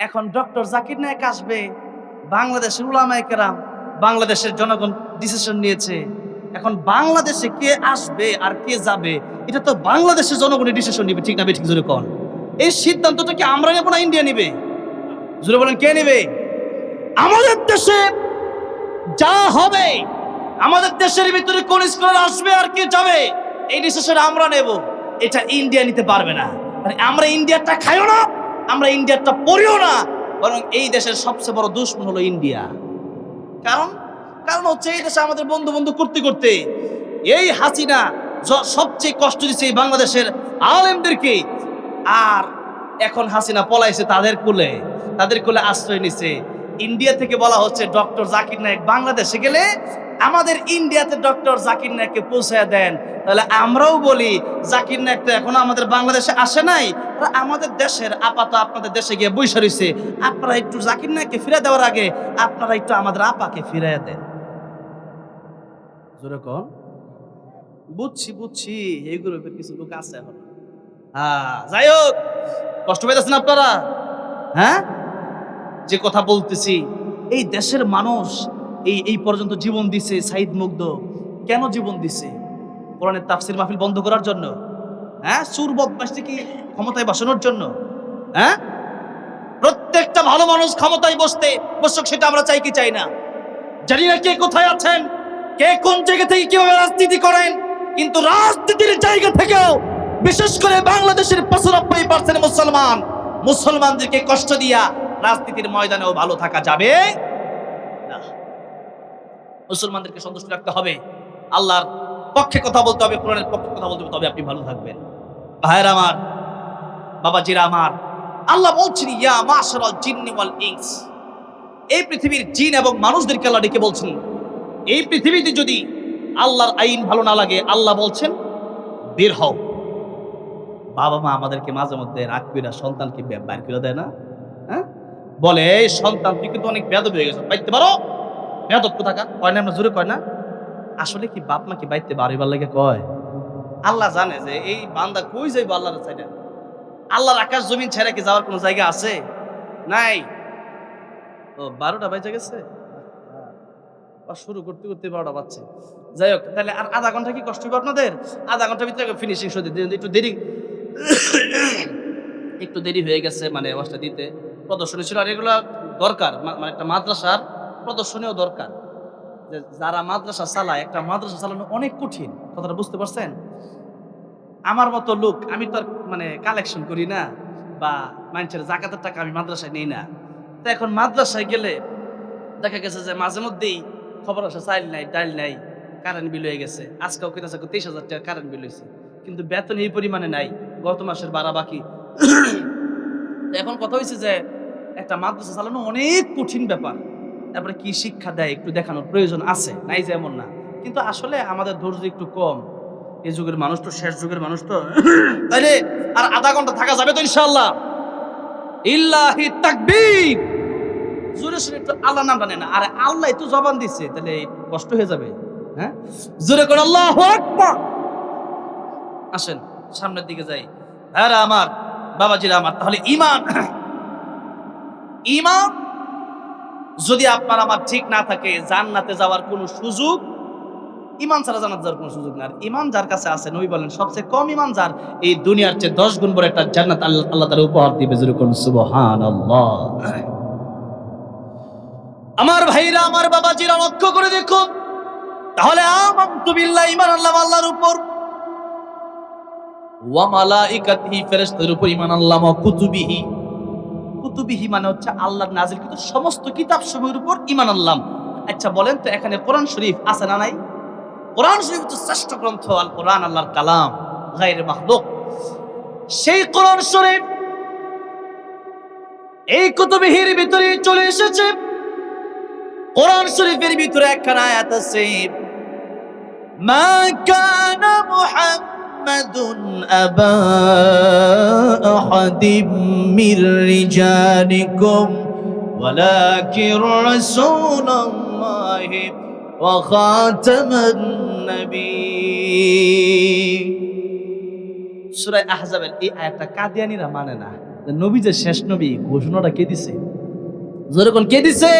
এখন ডক্টর জাকির নায়ক আসবে। বাংলাদেশের উলামায়ে কেরাম, বাংলাদেশের জনগণ ডিসিশন নিয়েছে। এখন বাংলাদেশে কে আসবে আর কে যাবে, এটা তো বাংলাদেশের জনগণের ডিসিশন নিবে, ঠিক না ঠিক জোরে কন। এই সিদ্ধান্তটা কি আমরা নেব না ইন্ডিয়া নিবে? জোরে বলেন, কে নেবে? আমাদের দেশে যা হবে, আমাদের দেশের ভিতরে কোন স্কলার আসবে আর কে যাবে, এই ডিসিশন আমরা নেব। এটা ইন্ডিয়া নিতে পারবে না। মানে আমরা ইন্ডিয়াটা খাইও না আমরা ইন্ডিয়াটা পড়িও না, বরং এই দেশের সবচেয়ে বড় দুশ্মন হলো ইন্ডিয়া। কারণ কারণ হচ্ছে এই দেশে আমাদের বন্ধু বন্ধু করতে করতে এই হাসিনা সবচেয়ে কষ্ট দিচ্ছে এই বাংলাদেশের আলেমদেরকে। আর এখন হাসিনা পলাইছে তাদের কোলে তাদের কোলে আশ্রয় নিছে। ইন্ডিয়া থেকে বলা হচ্ছে ডক্টর জাকির নায়ক বাংলাদেশে গেলে আমাদের ইন্ডিয়াতে ডক্টর জাকির নায়ককে পৌঁছায় দেন। তাহলে আমরাও বলি, জাকির নায়ক তো এখনও আমাদের বাংলাদেশে আসে নাই। আমাদের দেশের আপাত আপনাদের দেশে গিয়ে বৈশা রয়েছে আপনারা একটু জাকির নায়ককে ফিরে দেওয়ার আগে আপনারা একটু আমাদের আপাকে ফিরে দেন। জোরে কন। বুঝছি বুঝছি, এই গ্রুপের কিছু লোক আছে এখন। হ্যাঁ যাই হোক, কষ্ট পেতেছেন আপনারা? হ্যাঁ? যে কথা বলতেছি, এই দেশের মানুষ এই এই পর্যন্ত জীবন দিছে সাইদ মুগ্ধ। কেন জীবন দিছে? কোরআনের তাফসির মাহফিল বন্ধ করার জন্য? হ্যাঁ? সুর বদমাসটি কি ক্ষমতায় বসানোর জন্য? হ্যাঁ? প্রত্যেকটা ভালো মানুষ ক্ষমতায় বসতে, বসুক, সেটা আমরা চাই কি চাই না? জানি না কে কোথায় আছেন, কে কোন জায়গা থেকে কীভাবে রাজনীতি করেন, কিন্তু রাজনীতির জায়গা থেকেও, বিশেষ করে বাংলাদেশের পঁচানব্বই পার্সেন্ট মুসলমান, মুসলমানদেরকে কষ্ট দিয়া রাজনীতির ময়দানেও ভালো থাকা যাবে। মুসলমানদেরকে সন্তুষ্ট রাখতে হবে। আল্লাহর পক্ষে কথা বলতে হবে, কোরআনের পক্ষে কথা বলতে হবে, তবে আপনি ভালো থাকবেন। ভাইয়ের আমার, বাবাজিরা আমার, আল্লাহ বলছেন, ইয়া মাশারাল জিন্নি ওয়াল ইনস। এই পৃথিবীর জিন এবং মানুষদেরকে আল্লাহ ডেকে বলছেন, এই পৃথিবীতে যদি আল্লাহর আইন ভালো না লাগে, আল্লাহ বলছেন, বের হও। বাবা মা আমাদেরকে মাঝে মধ্যে রাগ করে সন্তানকে বাইর করে দেয় না হ্যাঁ? বলে, এই সন্তান, তুই কিন্তু অনেক বেদব হয়ে গেছে পাইতে পারো? বেদব কোথাকার কয় না, আমরা জোরে কয় না? আসলে কি বাপ মা কি বাইতে বাড়িবার লাগে কয়? আল্লাহ জানে যে এই বান্দা কই যাইব আল্লাহর চাইলে আল্লাহর আকাশ জমিন ছেড়ে কি যাওয়ার কোনো জায়গা আছে? নাই। ও, বারোটা বাজে গেছে? শুরু করতে করতে বারোটা বাজছে। যাই হোক, তাহলে আর আধা ঘণ্টা কি কষ্ট হবে আপনাদের? আধা ঘণ্টার ভিতরে ফিনিশিং শো দিতে একটু দেরি। একটু দেরি হয়ে গেছে মানে ওয়াজটা দিতে। প্রদর্শনী ছিল আর এগুলো দরকার মানে একটা মাদ্রাসার প্রদর্শনীও দরকার। যে যারা মাদ্রাসা চালায়, একটা মাদ্রাসা চালানো অনেক কঠিন, কথাটা বুঝতে পারছেন? আমার মতো লোক, আমি তো মানে কালেকশন করি না বা মানুষের জাকাতের টাকা আমি মাদ্রাসায় নেই না। তো এখন মাদ্রাসায় গেলে দেখা গেছে যে মাঝে মধ্যেই খবর আসে, চাইল নাই, ডাইল নাই কারেন্ট বিল হয়ে গেছে। আজকেও কেটেছে তেইশ হাজার টাকা কারেন্ট বিল হয়েছে কিন্তু বেতন এই পরিমাণে নাই, গত মাসের বাড়া বাকি। এখন কথা হয়েছে যে একটা মাদ্রাসা চালানো অনেক কঠিন ব্যাপার। তারপরে কি শিক্ষা দেয় একটু দেখানোর প্রয়োজন আছে? নাই যে এমন না। কিন্তু আসলে আমাদের ধৈর্য একটু কম। এই যুগের মানুষ তো, শেষ যুগের মানুষ তো। তাইলে আর আধা ঘণ্টা থাকা যাবে তো ইনশাল্লাহ ইল্লাহি তাকবীর। জোরে শুনে একটু আল্লাহ নামটা নেয় না আরে আল্লাহ তো জবান দিচ্ছে তাহলে কষ্ট হয়ে যাবে। হ্যাঁ? জোরে করে আল্লাহ আসেন, সামনের দিকে যাই। হ্যাঁ আমার বাবাজিরা আমার, তাহলে ইমান। ইমান যদি আপনার আমার ঠিক না থাকে, জান্নাতে যাওয়ার কোনো সুযোগ ইমান ছাড়া জান্নাত যাওয়ার কোনো সুযোগ না। আর ইমান যার কাছে আছে, নবী বলেন, সবচেয়ে কম ইমান যার, এই দুনিয়ার চেয়ে দশ গুণ বড় একটা জান্নাত আল্লাহ আল্লাহ তার উপহার দিবে, জোরে করুন সুবহানাল্লাহ। আমার ভাইরা, আমার বাবাজিরা, লক্ষ্য করে দেখুন। তাহলে আমান্তু বিল্লাহ ইমান আল্লাহ আল্লাহর উপর। ওয়া মালাইকাতিহি, ফেরেশতাদের উপর ইমান আল্লাহ ওয়া কুতুবিহি। কুতুবিহি মানে হচ্ছে আল্লাহর নাজিল কিন্তু সমস্ত কিতাব সমূহের উপর ইমান আল্লাহ আচ্ছা বলেন তো এখানে কোরআন শরীফ আছে না নাই? কোরআন শরীফ হচ্ছে শ্রেষ্ঠ গ্রন্থ আল কোরআন আল্লাহর কালাম, গায়রে মাখলুক। সেই কোরআন শরীফ এই কুতুবিহির ভিতরে চলে এসেছে। কোরআন শরীফের ভিতরে একখানা আয়াত আছে, মা কানা মুহাম্মাদুন আবা আহাদিম মির রিজালিকুম ولكن رسول الله وخاتم النبي সূরা আহজাবের এই আয়াতটা কাদিয়ানীরা মানে না যে নবী যে শেষ নবী ঘোষণাটা কে দিছে যেরকম কে দিছে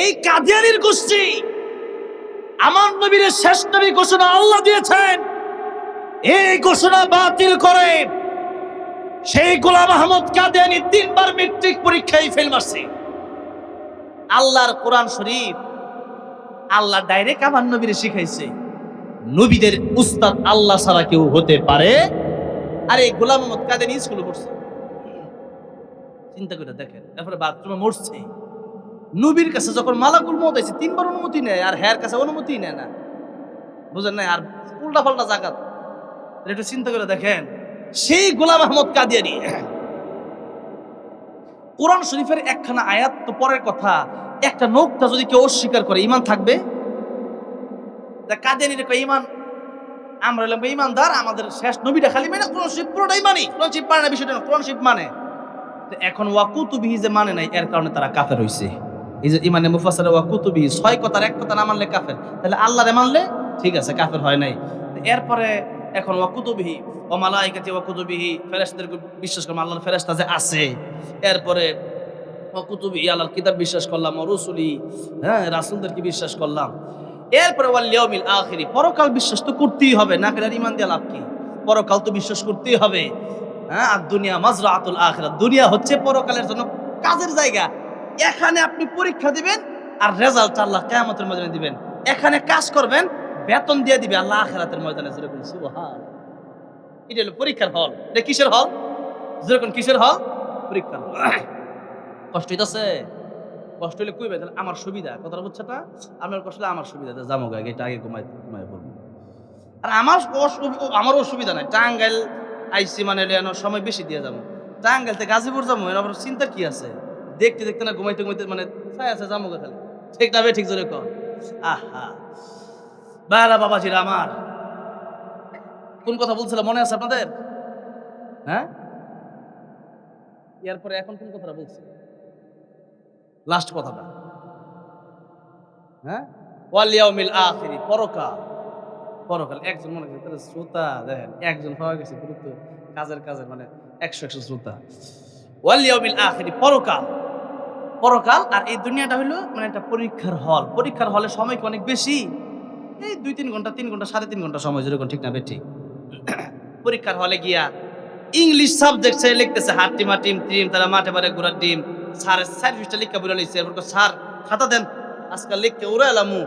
এই কাদিয়ানির গোষ্ঠী আমার নবীর শেষ নবী ঘোষণা আল্লাহ দিয়েছেন। এই ঘোষণা বাতিল করে সেই গোলাম আহমদ কাদিয়ানি তিনবার মেট্রিক পরীক্ষায় ফেল মারছে। আল্লাহর কোরআন শরীফ আল্লাহ ডাইরেক্ট আমার নবীরে শিখাইছে। নবীদের উস্তাদ আল্লাহ ছাড়া কেউ হতে পারে। আরে গোলাম মোহাম্মদ কাদের স্কুলে পড়ছে। চিন্তা করে দেখেন, তারপরে বাথরুমে মরছে। নবীর কাছে যখন মালাকুল মত আছে তিনবার অনুমতি নেয়, আর হ্যার কাছে অনুমতি নেয় না। বুঝেন না আর উল্টা পাল্টা জাগাত একটু চিন্তা করে দেখেন। সেই গোলাম আহমদ কাদিয়ানি, কোরআন শরীফের একখানা আয়াত তো পরের কথা। একটা নোকটা যদি কেউ অস্বীকার করে ইমান থাকবে? কাদিয়ানির কয় ইমান আমরা হলাম ইমানদার আমাদের শেষ নবীটা খালি মানে কোরআন শরীফ পুরোটাই মানি। কোরআন শরীফ মানে না, বিষয়টা কোরআন শরীফ মানে। এখন ওয়াকুতুবিহি যে মানে নাই, এর কারণে তারা কাফের হইছে। এই যে ইমানে মুফাসসার ওয়াকুতুবিহি ছয় কথার এক কথা না মানলে কাফের? তাহলে আল্লাহরে মানলে ঠিক আছে, কাফের হয় নাই। এরপরে এখন ওয়াকুতুবিহি ও মালাইকাতি ওয়াকুতুবিহি ফেরেশতাদেরকে বিশ্বাস করলাম আল্লাহর ফেরেশতা যে আছে। এরপরে ওয়াকুতুবিহি আল্লাহর কিতাব বিশ্বাস করলাম ও রসুলি হ্যাঁ রাসূলদেরকে বিশ্বাস করলাম। এরপরে ওয়াল ইয়াউমিল আখিরি, পরকাল বিশ্বাস তো করতেই হবে, না আর ইমান দিয়ে লাভ কি? পরকাল তো বিশ্বাস করতেই হবে। হ্যাঁ আর দুনিয়া মাজরাতুল আখিরাত, দুনিয়া হচ্ছে পরকালের জন্য কাজের জায়গা। এখানে আপনি পরীক্ষা দিবেন আর রেজাল্ট আল্লাহ কিয়ামতের ময়দানে দিবেন। এখানে কাজ করবেন, বেতন দিয়ে দিবে আল্লাহ আখিরাতের ময়দানে। যেরকম সুবহান। এটা হলো পরীক্ষার হল। এটা কিসের হল? যেরকম কিসের হল? পরীক্ষার হল। কষ্ট হইতাছে? কষ্ট হলে কইবে, তাহলে আমার সুবিধা। কথাটা বুঝছে না? আপনার কষ্ট হলে আমার সুবিধা। যাব আগে, এটা আগে ঘুমাই ঘুমাই পড়ব। আর আমার আমার অসুবিধা নাই। টাঙ্গাইল, আইসি মানে সময় বেশি দিয়ে যাব। টাঙ্গাইল থেকে গাজীপুর যাব, এর আবার চিন্তা কি আছে? দেখতে দেখতে না ঘুমাইতে ঘুমাইতে মানে ছাই আছে যাব খালি। ঠিক না ঠিক জোরে কর আহা। বারা বাবাজিরা আমার। কোন কথা বলছিলাম মনে আছে আপনাদের? হ্যাঁ? এরপরে এখন কোন কথাটা বলছি? লাস্ট কথাটা। হ্যাঁ? ওয়ালিয়াউমিল আখিরি, পরকাল। পরকাল। একজন মনে করেন তাহলে শ্রোতা, দেখেন, একজন পাওয়া গেছে গুরুত্ব। কাজের কাজের মানে একশো একশো শ্রোতা। ওয়ালিয়াউমিল আখিরি, পরকাল। পরকাল, আর এই দুনিয়াটা হলো মানে একটা পরীক্ষার হল। পরীক্ষার হলে সময় অনেক বেশি। এই দুই তিন ঘণ্টা তিন ঘণ্টা, সাড়ে তিন ঘণ্টা সময় যেরকম ঠিক না ঠিক। পরীক্ষার হলে গিয়া ইংলিশ সাবজেক্ট সে লিখতেছে হাট টিমা টিম টিম তারা মাঠে মারে ঘোরার টিম স্যার সার্ভিসটা লিখা বলে লিখছে এরপর স্যার, খাতা দেন, আজকাল লিখকে উড়ে এলামু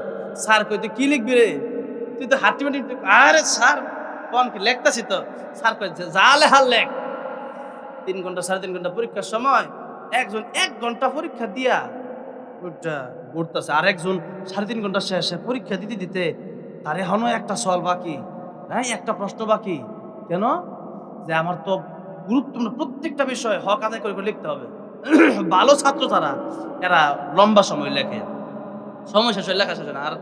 স্যার কই তুই কি লিখবি রে? তুই তো হাট টিমা টিম আরে স্যার, কোন কি লিখতাছি তো? স্যার কই যা লেহার লেখ। তিন ঘণ্টা, সাড়ে তিন ঘণ্টা পরীক্ষার সময় একজন এক ঘণ্টা পরীক্ষা দিয়া ওইটা ঘুরতেছে, আর একজন সাড়ে তিন ঘণ্টা শেষে পরীক্ষা দিতে দিতে তার এখনও একটা সল বাকি হ্যাঁ একটা প্রশ্ন বাকি। কেন? যে আমার তো গুরুত্বপূর্ণ প্রত্যেকটা বিষয় হক আদায় করে লিখতে হবে। ভালো ছাত্র তারা, এরা লম্বা সময় লেখে। সময় শেষ হয়ে লেখা শেষ না, আর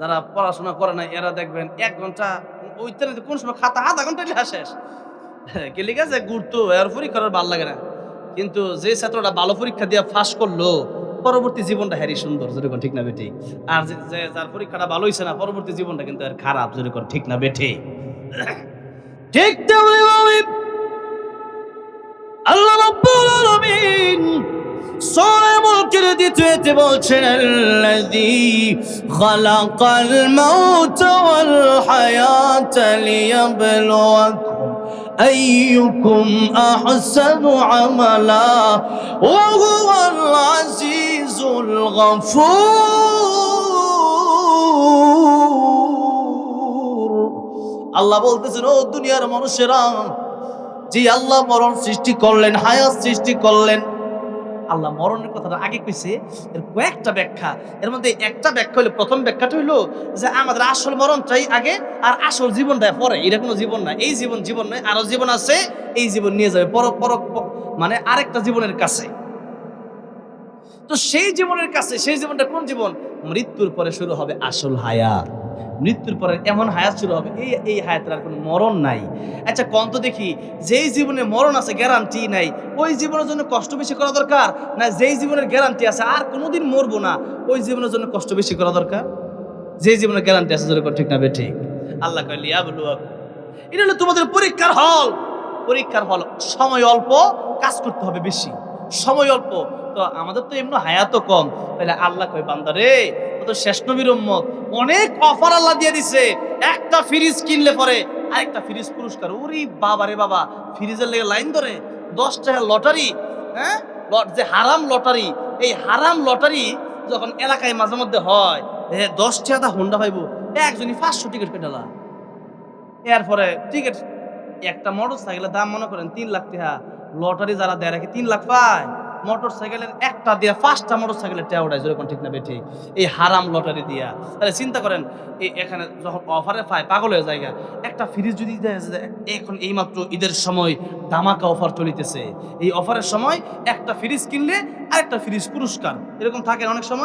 যারা পড়াশোনা করে না, এরা দেখবেন এক ঘণ্টা ওই কোন সময় খাতা আধা ঘণ্টা লেখা শেষ। কে লিখে আছে গুরুত্ব, এর পরীক্ষার ভালো লাগে না। কিন্তু যে ছাত্রটা ভালো পরীক্ষা দিয়ে ফাঁস করল, পরবর্তী জীবনটা হ্যারি সুন্দর যেরকম ঠিক না বেঠি। আর যে যার পরীক্ষাটা ভালো হয়েছে না, পরবর্তী জীবনটা কিন্তু আর খারাপ যেরকম ঠিক না বেঠে। ঠিক তেমনি আল্লাহ রাব্বুল আলামিন সূরা মুলকের দ্বিতীয়তে বলছেন, আল্লাযী খালাকাল মাউতা ওয়াল হায়াতা লিয়াবলুয়াকুম أيكم أحسن عملا وهو العزيز الغفور আল্লাহ বলতেছেন ও দুনিয়ার মানুষেরা যে আল্লাহ মরণ সৃষ্টি করলেন হায়াত সৃষ্টি করলেন আল্লাহ মরণের কথাটা আগে কইছে, এর কয়েকটা ব্যাখ্যা। এর মধ্যে একটা ব্যাখ্যা হলো প্রথম ব্যাখ্যাটা হলো যে আমাদের আসল মরণটাই আগে আর আসল জীবনটা পরে। এটা কোনো জীবন না, এই জীবন জীবন নয়, আরও জীবন আছে, এই জীবন নিয়ে যাবে পর পর মানে আরেকটা জীবনের কাছে। তো সেই জীবনের কাছে, সেই জীবনটা কোন জীবন? মৃত্যুর পরে শুরু হবে আসল হায়াত। মৃত্যুর পরে এমন হায়াত শুরু হবে। এই এই হায়াতের আর কোনো মরণ নাই। আচ্ছা কম তো দেখি, যেই জীবনে মরণ আছে গ্যারান্টি নাই, ওই জীবনের জন্য কষ্ট বেশি করা দরকার? না যেই জীবনের গ্যারান্টি আছে, আর কোনোদিন মরবো না, ওই জীবনের জন্য কষ্ট বেশি করা দরকার? যেই জীবনের গ্যারান্টি আছে যেরকম ঠিক না বে, ঠিক? আল্লাহ কয় লিয়া বলু এটা হলো তোমাদের পরীক্ষার হল। পরীক্ষার হল, সময় অল্প, কাজ করতে হবে বেশি। সময় অল্প। তো আমাদের তো এমনি হায়াতও কম। তাহলে আল্লাহ কই বান্দা রে, ও তো শেষ নবীর উম্মত। অনেক অফার আল্লাহ দিয়ে দিছে। একটা ফ্রিজ কিনলে পরে আরেকটা ফ্রিজ পুরস্কার। ওরে বাবা রে বাবা ফ্রিজের লেগে লাইন ধরে। দশ টাকা লটারি হ্যাঁ? যে হারাম লটারি এই হারাম লটারি যখন এলাকায় মাঝে মধ্যে হয় দশ টাকা হুন্ডা পাইব। একজনই পাঁচশো টিকিট কেটালা এরপরে টিকিট একটা মোটর সাইকেলের দাম মনে করেন তিন লাখ টাকা। লটারি যারা দেয় রাখে তিন লাখ পায়। মোটর সাইকেলের একটা দিয়ে ফার্স্টটা মোটর সাইকেলের টেয়া উঠায়, যেরকম ঠিক না বেঠি এই হারাম লটারি দিয়া। তাহলে চিন্তা করেন এই এখানে যখন অফারে পায়, পাগল হয়ে যায় একটা ফ্রিজ যদি এখন এইমাত্র ঈদের সময় দামাকা অফার চলিতেছে। এই অফারের সময় একটা ফ্রিজ কিনলে আরেকটা ফ্রিজ পুরস্কার। এরকম থাকে অনেক সময়?